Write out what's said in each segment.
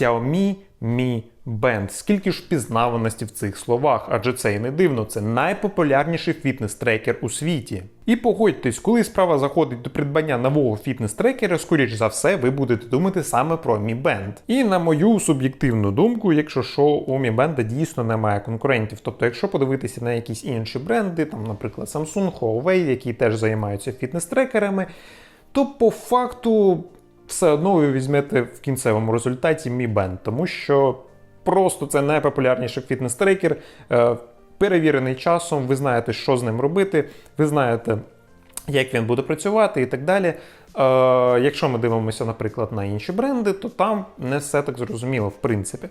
Xiaomi Mi Band. Скільки ж впізнаваності в цих словах, адже це і не дивно, це найпопулярніший фітнес-трекер у світі. І погодьтесь, коли справа заходить до придбання нового фітнес-трекера, скоріш за все, ви будете думати саме про Mi Band. І на мою суб'єктивну думку, якщо що, у Mi Band дійсно немає конкурентів. Тобто, якщо подивитися на якісь інші бренди, там, наприклад, Samsung, Huawei, які теж займаються фітнес-трекерами, то по факту все одно ви візьмете в кінцевому результаті Mi Band, тому що просто це найпопулярніший фітнес-трекер, е, перевірений часом, ви знаєте, що з ним робити, ви знаєте, як він буде працювати і так далі. Е, якщо ми дивимося, наприклад, на інші бренди, то там не все так зрозуміло, в принципі.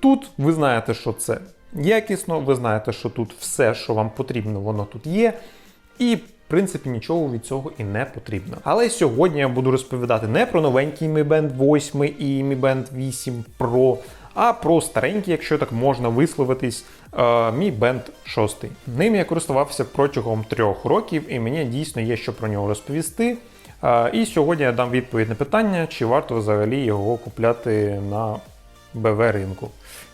Тут ви знаєте, що це якісно, ви знаєте, що тут все, що вам потрібно, воно тут є. І, принципі, нічого від цього і не потрібно. Але сьогодні я буду розповідати не про новенький Mi Band 8 і Mi Band 8 Pro, а про старенький, якщо так можна висловитись, е, Mi Band 6. Ним я користувався протягом трьох років, і мені дійсно є що про нього розповісти. Е, І сьогодні я дам відповідь на питання, чи варто взагалі його купляти на БВ ринку.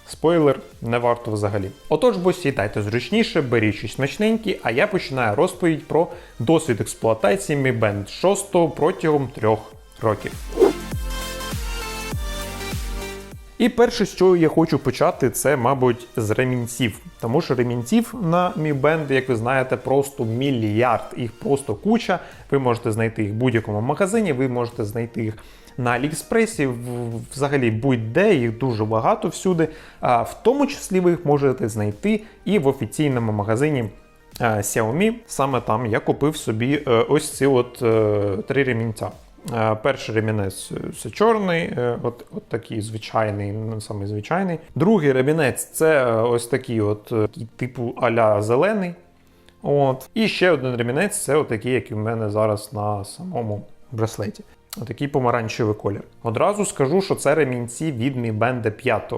Спойлер, не варто взагалі. Отож, бо сідайте зручніше, беріть щось смачненьке, а я починаю розповідь про досвід експлуатації Mi Band 6 протягом трьох років. І перше, з чого я хочу почати, це, мабуть, з ремінців. Тому що ремінців на Mi Band, як ви знаєте, просто мільярд. Їх просто куча. Ви можете знайти їх в будь-якому магазині, ви можете знайти їх на Аліекспресі, взагалі будь-де, їх дуже багато всюди. А в тому числі ви їх можете знайти і в офіційному магазині Xiaomi. Саме там я купив собі е, ось ці от е, три ремінця. Е, Перший ремінець це чорний, от, от такий звичайний, ну, самий звичайний. Другий ремінець це ось такий, от типу аля зелений. От. І ще один ремінець це отакий, який в мене зараз на самому браслеті. Отакий помаранчевий колір. Одразу скажу, що це ремінці від Mi Band 5.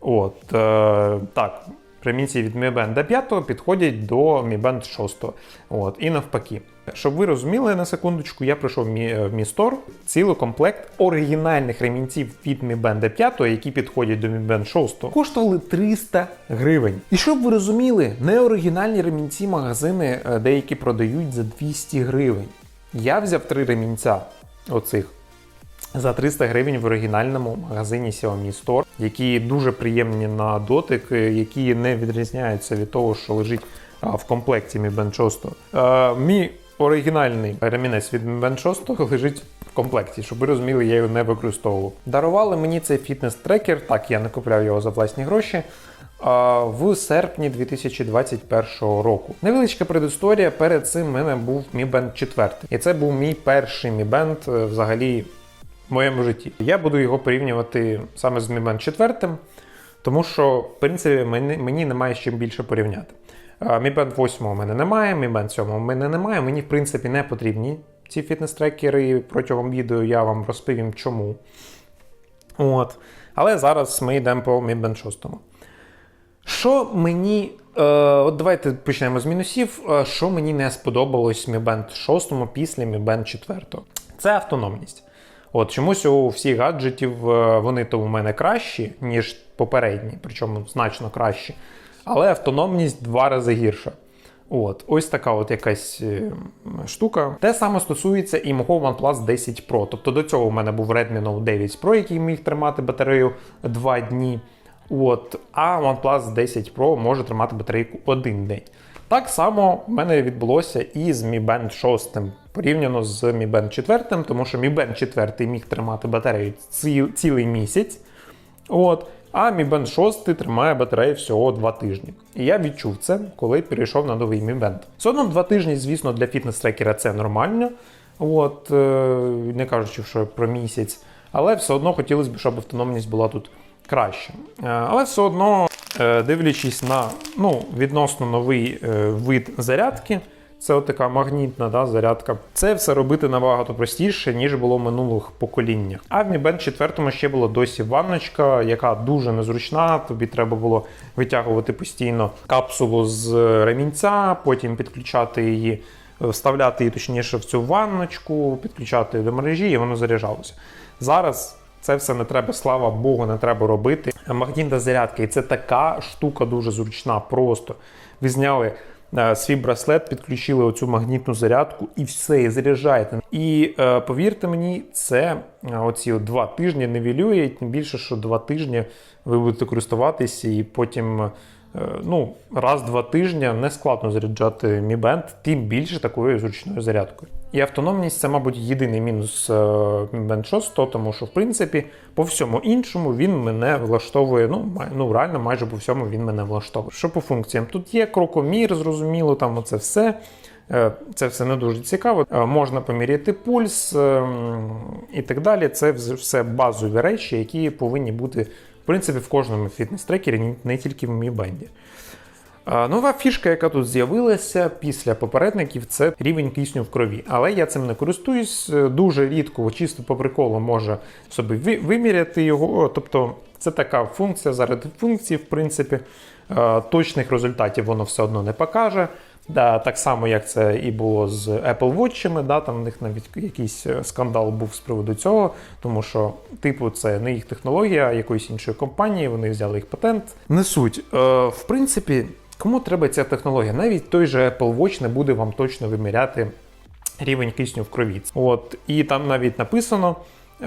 От, е, так, ремінці від Mi Band 5 підходять до Mi Band 6. От, і навпаки. Щоб ви розуміли на секундочку, я прийшов в Mi- Store цілий комплект оригінальних ремінців від Mi Band 5, які підходять до Mi Band 6, коштували 300 гривень. І щоб ви розуміли, неоригінальні ремінці магазини е, деякі продають за 200 гривень. Я взяв три ремінця оцих за 300 гривень в оригінальному магазині Xiaomi Store, які дуже приємні на дотик, е, які не відрізняються від того, що лежить в комплекті Mi Band 6. Е, Мій оригінальний ремінець від Mi Band 6 лежить комплекті, щоб ви розуміли, я його не використовував. Дарували мені цей фітнес-трекер, так я не купляв його за власні гроші. В серпні 2021 року. Невеличка предісторія. Перед цим в мене був Mi Band 4. І це був мій перший Mi Band е, взагалі в моєму житті. Я буду його порівнювати саме з Mi Band 4, тому що, в принципі, мені, немає з чим більше порівняти. А, Mi Band 8 у мене немає, Mi Band 7 у мене немає. Мені, в принципі, не потрібні ці фітнес-трекери. Протягом відео я вам розповім чому. От. Але зараз ми йдемо по Band 6. Що мені. Е, от давайте почнемо з мінусів. Е, що мені не сподобалось в Mi Band 6 після Mi Band 4? Це автономність. От чомусь у всіх гаджетів е, вони то у мене кращі, ніж попередні, причому значно кращі. Але автономність два рази гірша. От, ось така от якась е, штука. Те саме стосується і мого OnePlus 10 Pro. Тобто до цього у мене був Redmi Note 9 Pro, який міг тримати батарею 2 дні. От, а OnePlus 10 Pro може тримати батарейку один день. Так само в мене відбулося і з Mi Band 6 порівняно з Mi Band 4, тому що Mi Band 4 міг тримати батарею ці- цілий місяць. От, а Mi Band 6 тримає батарею всього 2 тижні. І я відчув це, коли перейшов на новий Mi Band. Все одно 2 тижні, звісно, для фітнес-трекера це нормально. От, е, не кажучи, що про місяць. Але все одно хотілося б, щоб автономність була тут краще. Е, Але все одно, е, дивлячись на ну, відносно новий вид зарядки, це от така магнітна да, зарядка. Це все робити набагато простіше, ніж було в минулих поколіннях. А в Mi Band 4 ще була досі ванночка, яка дуже незручна. Тобі треба було витягувати постійно капсулу з ремінця, потім підключати її, е, вставляти її точніше в цю ванночку, підключати до мережі, і воно заряджалося. Зараз Це все не треба, слава Богу, не треба робити. Магнітна зарядка, і це така штука дуже зручна. Просто ви зняли е, свій браслет, підключили оцю магнітну зарядку і все, і заряджаєте. І е, повірте мені, це е, оці два тижні невілює, тим більше, що два тижні ви будете користуватися, і потім е, ну, раз-два тижні не складно заряджати Mi Band, тим більше такою зручною зарядкою. І автономність це, мабуть, єдиний мінус е, Mi Band 6, тому що, в принципі, по всьому іншому він мене влаштовує. Ну, ну реально, майже по всьому він мене влаштовує. Що по функціям? Тут є крокомір, зрозуміло, там оце все. Е, Це все не дуже цікаво. Е, Можна поміряти пульс е, і так далі. Це все базові речі, які повинні бути в принципі в кожному фітнес-трекері, не тільки в Mi Band. Нова фішка, яка тут з'явилася після попередників, це рівень кисню в крові. Але я цим не користуюсь. Е, Дуже рідко, чисто по приколу, може собі виміряти його. Тобто, це така функція заради функції, в принципі. Е, Точних результатів воно все одно не покаже. Да, так само, як це і було з Apple Watch, да, там в них навіть якийсь е, скандал був з приводу цього, тому що, типу, це не їх технологія, а якоїсь іншої компанії, вони взяли їх патент. Не суть. Е, в принципі, кому треба ця технологія? Навіть той же Apple Watch не буде вам точно виміряти рівень кисню в крові. От, і там навіть написано. Е,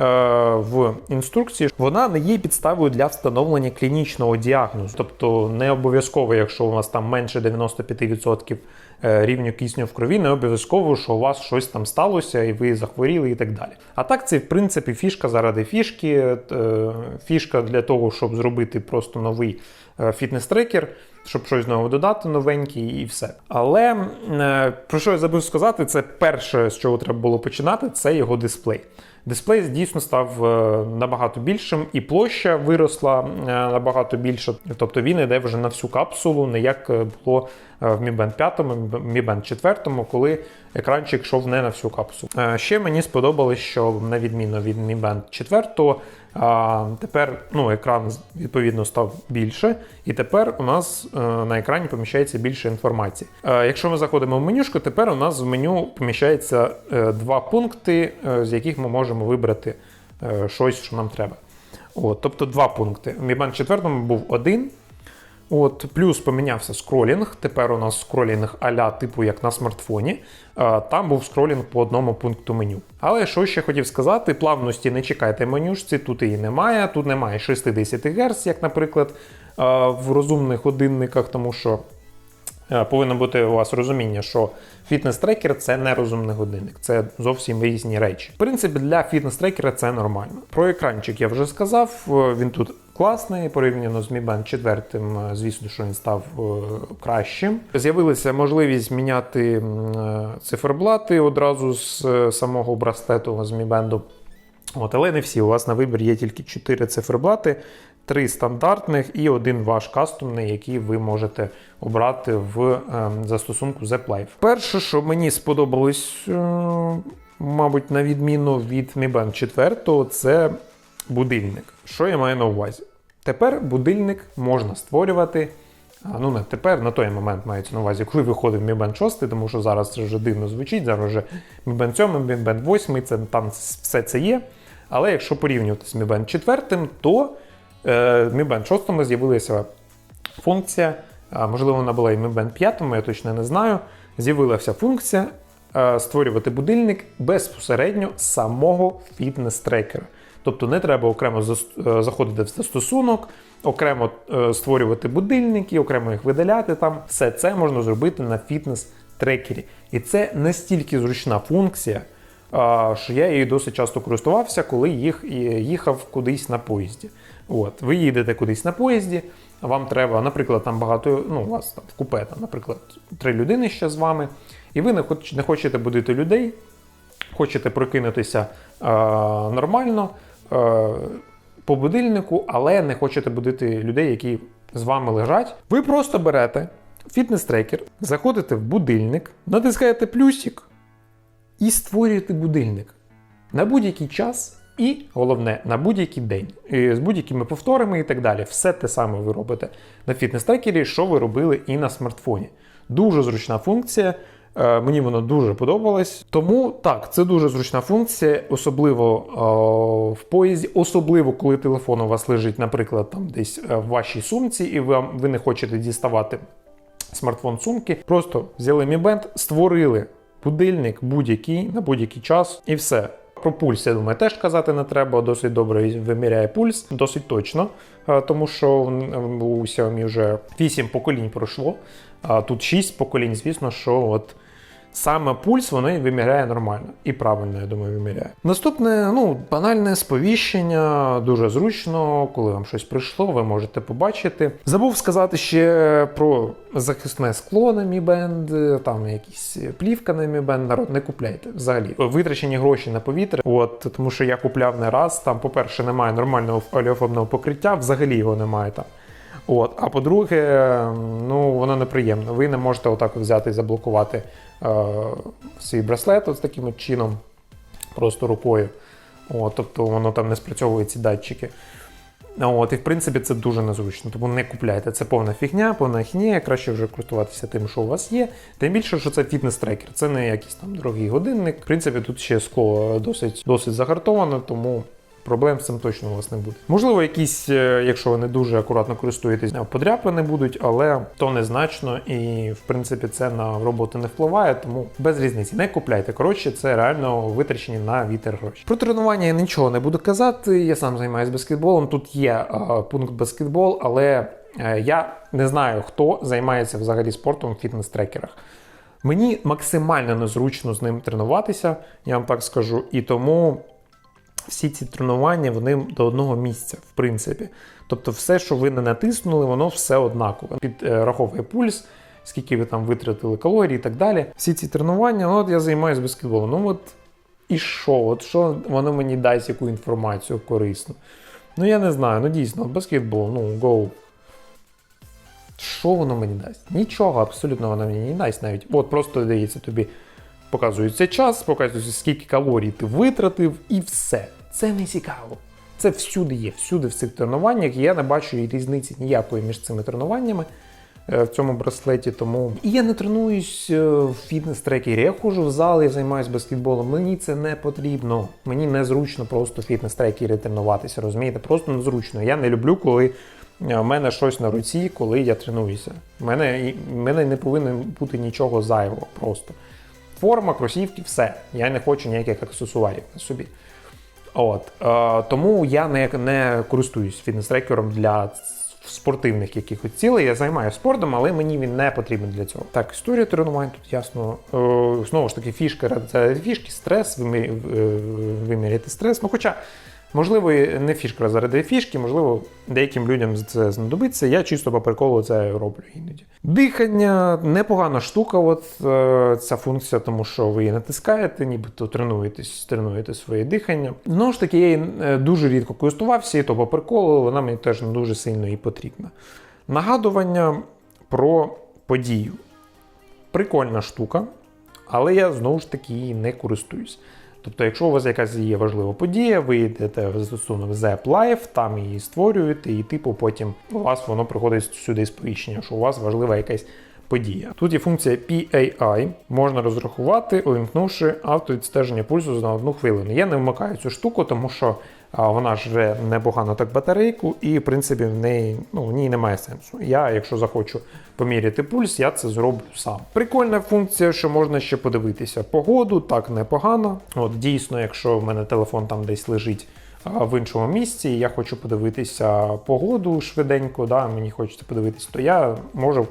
В інструкції вона не є підставою для встановлення клінічного діагнозу, тобто не обов'язково, якщо у вас там менше 95% е, рівню кисню в крові, не обов'язково, що у вас щось там сталося і ви захворіли і так далі. А так це в принципі фішка заради фішки, е, фішка для того, щоб зробити просто новий фітнес-трекер, щоб щось знову додати новеньке і все. Але е, про що я забув сказати, це перше, з чого треба було починати, це його дисплей. Дисплей дійсно став е, набагато більшим, і площа виросла е, набагато більше. Тобто він йде вже на всю капсулу, не як е, було е, в Mi Band 5, Mi Band 4, коли екранчик йшов не на всю капсулу. Е, Ще мені сподобалось, що на відміну від Mi Band 4, а, тепер ну, екран відповідно став більше, і тепер у нас е, на екрані поміщається більше інформації. Е, якщо ми заходимо в менюшку, тепер у нас в меню поміщається е, два пункти, з яких ми можемо вибрати щось, що нам треба. От, тобто два пункти. В Mi Band 4 був один. От, плюс помінявся скролінг. Тепер у нас скролінг а-ля типу як на смартфоні. Там був скролінг по одному пункту меню. Але що ще хотів сказати, плавності не чекайте менюшці, тут її немає. Тут немає 60 Гц, як, наприклад, в розумних годинниках, тому що Е, Повинно бути у вас розуміння, що фітнес-трекер це не розумний годинник, це зовсім різні речі. В принципі, для фітнес-трекера це нормально. Про екранчик я вже сказав. е, Він тут класний, порівняно з Mi Band 4, е, звісно, що він став е, кращим. З'явилася можливість міняти е, циферблати одразу з е, самого браслету з Mi Band. От, але не всі. У вас на вибір є тільки 4 циферблати, 3 стандартних і один ваш кастомний, який ви можете обрати в застосунку The. Перше, що мені сподобалось, мабуть, на відміну від Mi Band 4, це будильник. Що я маю на увазі? Тепер будильник можна створювати. Ну, не тепер, на той момент мається на увазі, коли виходив Mi Band 6, тому що зараз це вже дивно звучить, зараз вже Mi Band 7, Mi Band 8, це, там все це є. Але якщо порівнювати з Mi Band 4, то е, Mi Band 6 з'явилася функція, можливо, вона була і Mi Band 5, я точно не знаю. З'явилася функція е, створювати будильник безпосередньо самого фітнес-трекера. Тобто не треба окремо е, заходити в застосунок, окремо е, створювати будильники, окремо їх видаляти там. Все це можна зробити на фітнес-трекері. І це настільки зручна функція, що я її досить часто користувався, коли їх, їхав кудись на поїзді. От, ви їдете кудись на поїзді, вам треба, наприклад, там багато, ну, у вас там в купе, там, наприклад, три людини ще з вами, і ви не, хоч, не хочете будити людей, хочете прокинутися е, нормально по будильнику, але не хочете будити людей, які з вами лежать. Ви просто берете фітнес-трекер, заходите в будильник, натискаєте плюсик і створюєте будильник на будь-який час. І головне на будь-який день з будь-якими повторами і так далі. Все те саме ви робите на фітнес-трекері, що ви робили і на смартфоні. Дуже зручна функція. Е, Мені воно дуже подобалось. Тому так, це дуже зручна функція, особливо е, в поїзді, особливо коли телефон у вас лежить, наприклад, там десь е, в вашій сумці, і ви, ви не хочете діставати смартфон сумки. Просто взяли Mi Band, створили будильник будь-який на будь-який час, і все. Про пульс, я думаю, теж казати не треба. Досить добре виміряє пульс, досить точно, тому що у Xiaomi вже 8 поколінь пройшло, а тут 6 поколінь, звісно, що от. Саме пульс воно виміряє нормально і правильно, я думаю, виміряє. Наступне, ну, банальне сповіщення, дуже зручно, коли вам щось прийшло, ви можете побачити. Забув сказати ще про захисне скло на Mi Band, там якісь плівка на Mi Band, народ не купляйте взагалі. Витрачені гроші на повітря, от тому що я купляв не раз. Там, по-перше, немає нормального олеофобного покриття, взагалі його немає там. От, а по-друге, ну воно неприємно. Ви не можете отак взяти і заблокувати е, свій браслет от таким от чином, просто рукою. От, тобто воно там не спрацьовує ці датчики. От, і в принципі це дуже незручно, тому не купляйте. Це повна фігня, повна хінія, краще вже користуватися тим, що у вас є. Тим більше, що це фітнес-трекер, це не якийсь там дорогий годинник. В принципі, тут ще скло досить, досить загартоване, тому проблем з цим точно у вас не буде. Можливо, якісь, е, якщо ви не дуже акуратно користуєтесь, подряпини будуть, але то незначно і в принципі це на роботу не впливає, тому без різниці не купляйте. Коротше, це реально витрачені на вітер гроші. Про тренування я нічого не буду казати. Я сам займаюся баскетболом. Тут є е, пункт баскетбол, але е, я не знаю, хто займається взагалі спортом в фітнес-трекерах. Мені максимально незручно з ним тренуватися, я вам так скажу, і тому всі ці тренування вони до одного місця, в принципі. Тобто, все, що ви не натиснули, воно все однакове. Підраховує пульс, скільки ви там витратили калорій і так далі. Всі ці тренування, ну от я займаюся баскетболом. Ну от і що? От що воно мені дасть яку інформацію корисну? Ну я не знаю, ну дійсно, баскетбол, ну go. Що воно мені дасть? Нічого, абсолютно воно мені не дасть навіть. От просто дається тобі. Показується час, показується, скільки калорій ти витратив, і все. Це не цікаво. Це всюди є, всюди в цих тренуваннях. Я не бачу різниці ніякої між цими тренуваннями е, в цьому браслеті. Тому і я не тренуюсь е, в фітнес-трекері. Я ходжу в зал, я займаюся баскетболом. Мені це не потрібно. Мені незручно просто в фітнес-трекері тренуватися. Розумієте? Просто незручно. Я не люблю, коли. У мене щось на руці, коли я тренуюся. У мене, мене не повинно бути нічого зайвого просто. Форма, кросівки, все. Я не хочу ніяких аксесуарів на собі. От. Е, тому я не не користуюсь фітнес-трекером для спортивних якихось цілей. Я займаюся спортом, але мені він не потрібен для цього. Так, історія тренувань тут ясно. Е, знову ж таки, фішка це фішки, стрес, вимір, виміряти стрес. Ну, хоча. Можливо, не фішка заради фішки, можливо, деяким людям це знадобиться. Я чисто по приколу це роблю іноді. Дихання непогана штука, от е, ця функція, тому що ви її натискаєте, нібито тренуєтесь, тренуєте своє дихання. Знову ж таки, я її е, дуже рідко користувався, і то по приколу, вона мені теж не дуже сильно і потрібна. Нагадування про подію. Прикольна штука, але я знову ж таки її не користуюсь. Тобто, якщо у вас якась є важлива подія, ви йдете в застосунок Zep Live, там її створюєте, і типу потім у вас воно приходить сюди сповіщення, що у вас важлива якась подія. Тут є функція PAI, можна розрахувати, увімкнувши автовідстеження пульсу за одну хвилину. Я не вмикаю цю штуку, тому що вона ж непогано так батарейку, і в принципі в неї ну, в ній немає сенсу. Я, якщо захочу поміряти пульс, я це зроблю сам. Прикольна функція, що можна ще подивитися погоду, так непогано. От дійсно, якщо в мене телефон там десь лежить. В іншому місці я хочу подивитися погоду швиденько, да, мені хочеться подивитися, то я можу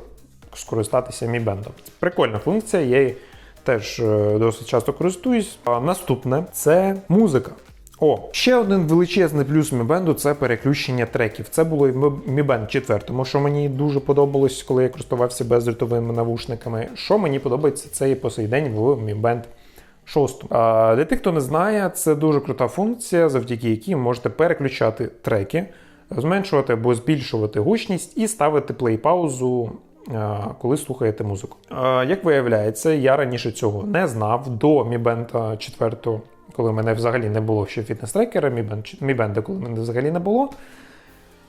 скористатися Mi Band. Прикольна функція, я її теж е, досить часто користуюсь. Наступне це музика. О, ще один величезний плюс Mi Band – це переключення треків. Це було і в Mi Band 4, тому що мені дуже подобалось, коли я користувався бездротовими навушниками. Що мені подобається, це і по сей день в Mi Band 6. А, Для тих, хто не знає, це дуже крута функція, завдяки якій ви можете переключати треки, зменшувати або збільшувати гучність і ставити плей-паузу коли слухаєте музику. Як виявляється, я раніше цього не знав до Mi Band 4, коли мене взагалі не було ще фітнес-трекера, Band, коли мене взагалі не було.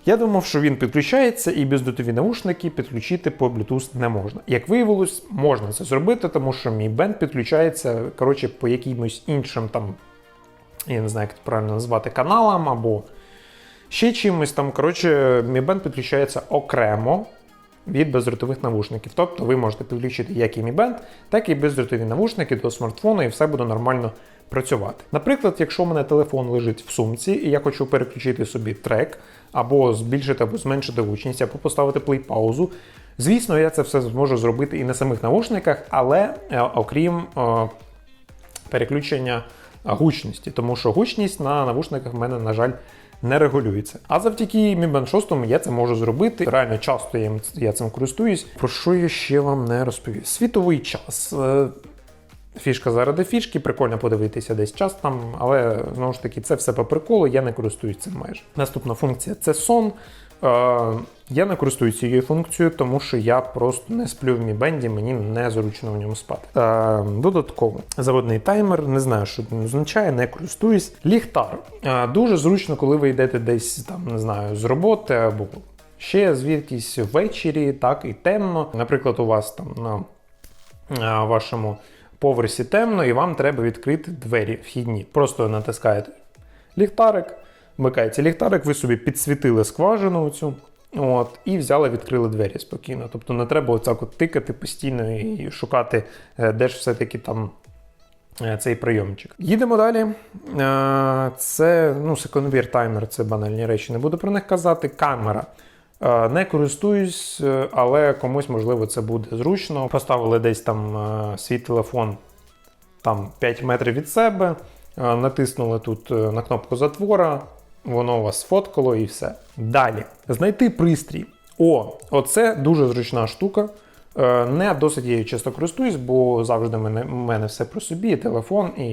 Я думав, що він підключається і бездротові наушники підключити по Bluetooth не можна. Як виявилось, можна це зробити, тому що мій бенд підключається коротше, по якимось іншим там, я не знаю, як це правильно назвати, каналам або ще чимось там. Коротше, мій бенд підключається окремо від бездротових навушників. Тобто ви можете підключити як і Mi Band, так і бездротові навушники до смартфону, і все буде нормально працювати. Наприклад, якщо у мене телефон лежить в сумці, і я хочу переключити собі трек, або збільшити або зменшити гучність, або поставити плей-паузу. Звісно, я це все зможу зробити і на самих навушниках, але е, окрім е, переключення е, гучності, тому що гучність на навушниках в мене, на жаль, не регулюється. А завдяки Mi Band 6 я це можу зробити. Реально часто я, цим користуюсь. Про що я ще вам не розповів? Світовий час. Фішка заради фішки, прикольно подивитися десь час там, але знову ж таки, це все по приколу, я не користуюсь цим майже. Наступна функція це сон. Е, я не користуюся цією функцією, тому що я просто не сплю в мібенді, мені незручно в ньому спати. Е, додатково заводний таймер, не знаю, що він означає, не користуюсь. Ліхтар. Е, дуже зручно, коли ви йдете десь там, не знаю, з роботи або ще звідкись ввечері, так і темно. Наприклад, у вас там на е, вашому поверсі темно, і вам треба відкрити двері вхідні. Просто натискаєте ліхтарик, вмикається ліхтарик, ви собі підсвітили скважину цю. От, і взяли, відкрили двері спокійно. Тобто не треба оцак от тикати постійно і шукати, е, де ж все-таки там е, цей прийомчик. Їдемо далі. Е, Це ну, секундвір таймер, це банальні речі, не буду про них казати. Камера. Е, Не користуюсь, е, але комусь, можливо, це буде зручно. Поставили десь там е, свій телефон там 5 метрів від себе, натиснули тут на кнопку затвора, воно у вас сфоткало і все. Далі. Знайти пристрій. О, оце дуже зручна штука. Е, Не досить я її часто користуюсь, бо завжди в мене, мене все про собі, телефон і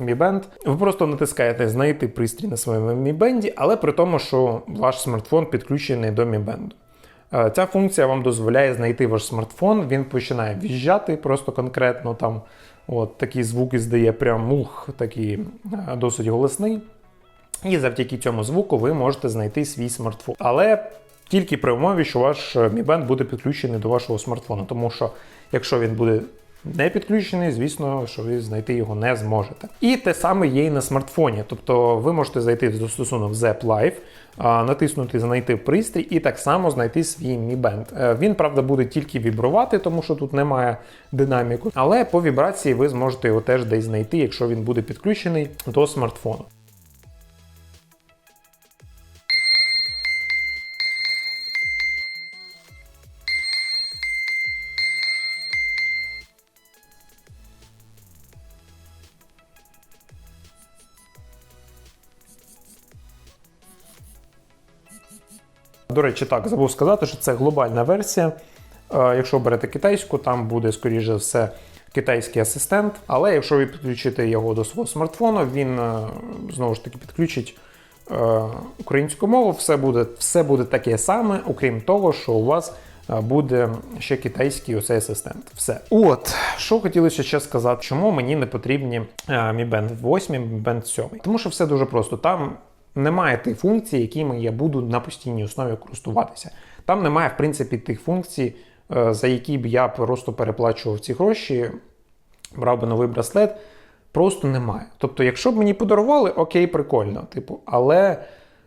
Mi Band. Ви просто натискаєте знайти пристрій на своєму Mi Band, але при тому, що ваш смартфон підключений до Mi Band. Е, Ця функція вам дозволяє знайти ваш смартфон, він починає в'їжджати просто конкретно там. От такі звуки здає прям мух, такий е, досить голосний. І завдяки цьому звуку ви можете знайти свій смартфон. Але тільки при умові, що ваш е, Mi Band буде підключений до вашого смартфону. Тому що якщо він буде не підключений, звісно, що ви знайти його не зможете. І те саме є і на смартфоні. Тобто ви можете зайти в застосунок Zep Live, натиснути Знайти пристрій і так само знайти свій Mi Band. Е, Він, правда, буде тільки вібрувати, тому що тут немає динаміку. Але по вібрації ви зможете його теж десь знайти, якщо він буде підключений до смартфону. До речі, так, забув сказати, що це глобальна версія. Е, Якщо берете китайську, там буде, скоріш за все, китайський асистент. Але якщо ви підключите його до свого смартфону, він е, знову ж таки підключить е, українську мову. Все буде, все буде таке саме, окрім того, що у вас буде ще китайський оцей асистент. Все. От, що хотілося ще сказати, чому мені не потрібні Mi Band 8, Mi Band 7. Тому що все дуже просто. Там немає тих функцій, якими я буду на постійній основі користуватися. Там немає, в принципі, тих функцій, е, за які б я просто переплачував ці гроші, брав би новий браслет. Просто немає. Тобто, якщо б мені подарували, окей, прикольно. Типу, але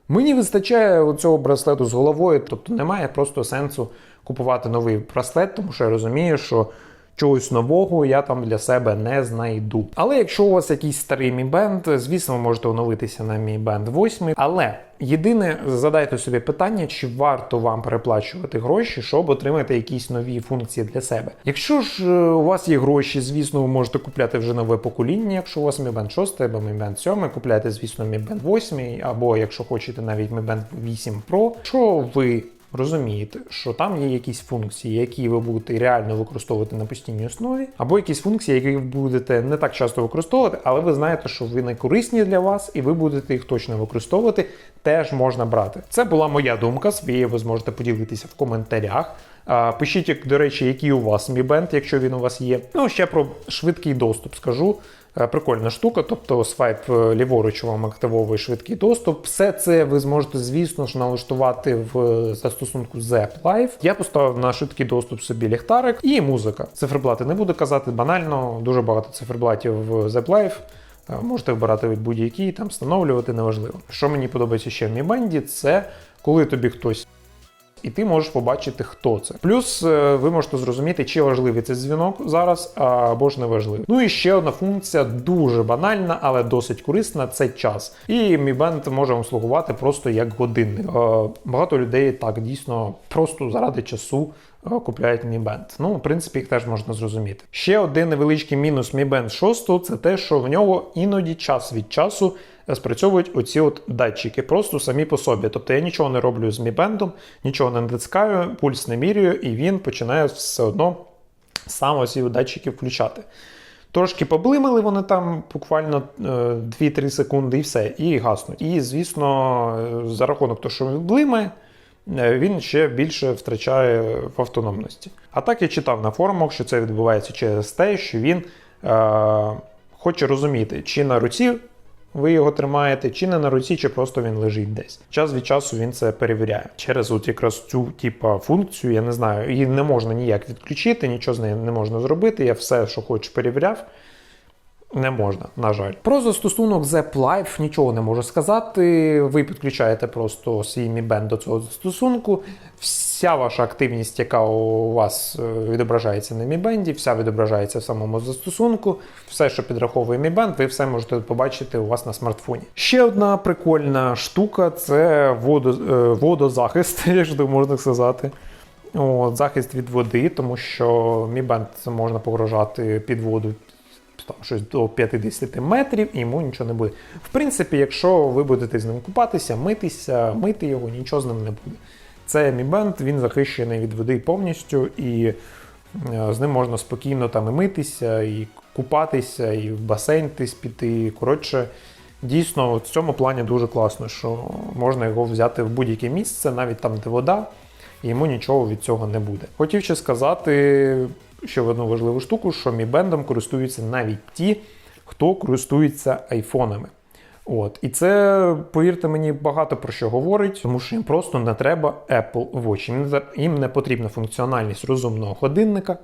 мені вистачає цього браслету з головою, тобто немає просто сенсу купувати новий браслет, тому що я розумію, що чогось нового я там для себе не знайду. Але якщо у вас якийсь старий Mi Band, звісно, ви можете оновитися на Mi Band 8. Але єдине, задайте собі питання, чи варто вам переплачувати гроші, щоб отримати якісь нові функції для себе. Якщо ж е, у вас є гроші, звісно, ви можете купляти вже нове покоління. Якщо у вас Mi Band 6 або Mi Band 7, купляйте, звісно, Mi Band 8, або якщо хочете навіть Mi Band 8 Pro. Що ви розумієте, що там є якісь функції, які ви будете реально використовувати на постійній основі, або якісь функції, які ви будете не так часто використовувати, але ви знаєте, що вони корисні для вас, і ви будете їх точно використовувати, теж можна брати. Це була моя думка. Своєю ви зможете поділитися в коментарях. Пишіть, до речі, який у вас Mi якщо він у вас є. Ну, ще про швидкий доступ скажу. Е, Прикольна штука, тобто свайп е, ліворуч вам активовує швидкий доступ. Все це ви зможете, звісно ж, налаштувати в е, застосунку The Live. Я поставив на швидкий доступ собі ліхтарик і музика. Циферблати не буду казати банально, дуже багато циферблатів в The Live. Можете вибирати будь-які, там встановлювати, неважливо. Що мені подобається ще в Band, це коли тобі хтось і ти можеш побачити, хто це. Плюс е, ви можете зрозуміти, чи важливий цей дзвінок зараз, або ж не важливий. Ну і ще одна функція дуже банальна, але досить корисна це час. І Mi Band може вам слугувати просто як годинник. Е, Багато людей так дійсно просто заради часу. Е, Купляють Mi Band. Ну, в принципі, їх теж можна зрозуміти. Ще один невеличкий мінус Mi Band 6 це те, що в нього іноді час від часу е, спрацьовують оці от датчики просто самі по собі. Тобто я нічого не роблю з Mi Band, нічого не натискаю, пульс не міряю, і він починає все одно сам оці датчики включати. Трошки поблимали вони там буквально е, 2-3 секунди і все, і гаснуть. І, звісно, е, за рахунок того, що він блимає, е, він ще більше втрачає в автономності. А так я читав на форумах, що це відбувається через те, що він е, хоче розуміти, чи на руці ви його тримаєте, чи не на руці, чи просто він лежить десь. Час від часу він це перевіряє. Через от якраз цю типа функцію, я не знаю, її не можна ніяк відключити, нічого з нею не можна зробити. Я все, що хочу, перевіряв. Не можна, на жаль. Про застосунок Zep Live нічого не можу сказати. Ви підключаєте просто свій Mi Band до цього застосунку. Вся ваша активність, яка у вас е, відображається на Mi Band, вся відображається в самому застосунку. Все, що підраховує Mi Band, ви все можете побачити у вас на смартфоні. Ще одна прикольна штука це водо, е, водозахист, якщо можна сказати. От, захист від води, тому що Mi Band можна погрожати під воду там щось до 50 метрів, і йому нічого не буде. В принципі, якщо ви будете з ним купатися, митися, мити його, нічого з ним не буде. Це Band, він захищений від води повністю, і е, з ним можна спокійно там і митися, і купатися, і в басейн тись піти. Коротше, дійсно, в цьому плані дуже класно, що можна його взяти в будь-яке місце, навіть там, де вода, і йому нічого від цього не буде. Хотів ще сказати ще одну важливу штуку, що Mi Band користуються навіть ті, хто користується айфонами. От. І це, повірте мені, багато про що говорить, тому що їм просто не треба Apple Watch. Їм не потрібна функціональність розумного годинника,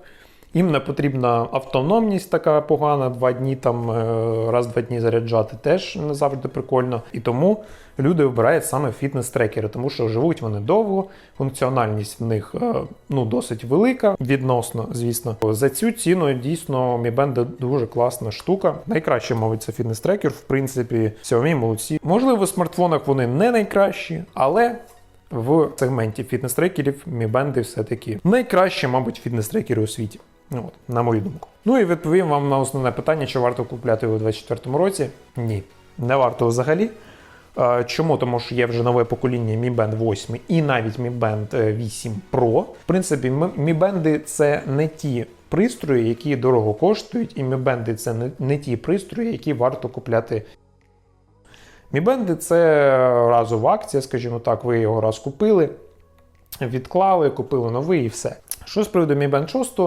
їм не потрібна автономність така погана, два дні там е, раз в два дні заряджати теж не завжди прикольно. І тому люди обирають саме фітнес-трекери, тому що живуть вони довго, функціональність в них е, ну, досить велика, відносно, звісно. За цю ціну дійсно Mi Band дуже класна штука. Найкраще, це фітнес-трекер. В принципі, Xiaomi молодці. Можливо, в смартфонах вони не найкращі, але. В сегменті фітнес-трекерів Mi Band все-таки найкраще, мабуть, фітнес-трекери у світі. Ну, от, на мою думку. Ну і відповім вам на основне питання, чи варто купляти його у 2024 році. Ні, не варто взагалі. Е, Чому? Тому що є вже нове покоління Mi Band 8 і навіть Mi Band 8 Pro. В принципі, Mi Band це не ті пристрої, які дорого коштують, і Mi Band це не ті пристрої, які варто купляти. Mi Band це разова акція, скажімо так, ви його раз купили, відклали, купили новий і все. Що з приводу Mi Band 6?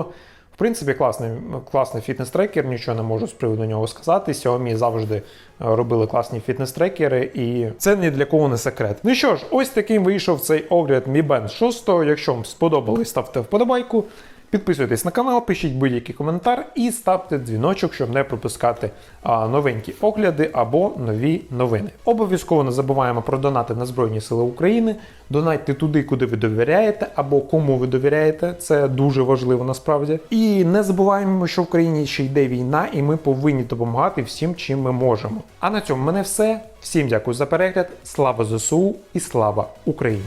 Принципі, класний, класний фітнес-трекер, нічого не можу з приводу нього сказати. Xiaomi завжди е, робили класні фітнес-трекери, і це ні для кого не секрет. Ну що ж, ось таким вийшов цей огляд Mi Band 6. Якщо вам сподобалось, ставте вподобайку. Підписуйтесь на канал, пишіть будь-який коментар і ставте дзвіночок, щоб не пропускати новенькі огляди або нові новини. Обов'язково не забуваємо про донати на Збройні Сили України. Донатьте туди, куди ви довіряєте, або кому ви довіряєте. Це дуже важливо насправді. І не забуваємо, що в країні ще йде війна, і ми повинні допомагати всім, чим ми можемо. А на цьому в мене все. Всім дякую за перегляд. Слава ЗСУ і слава Україні!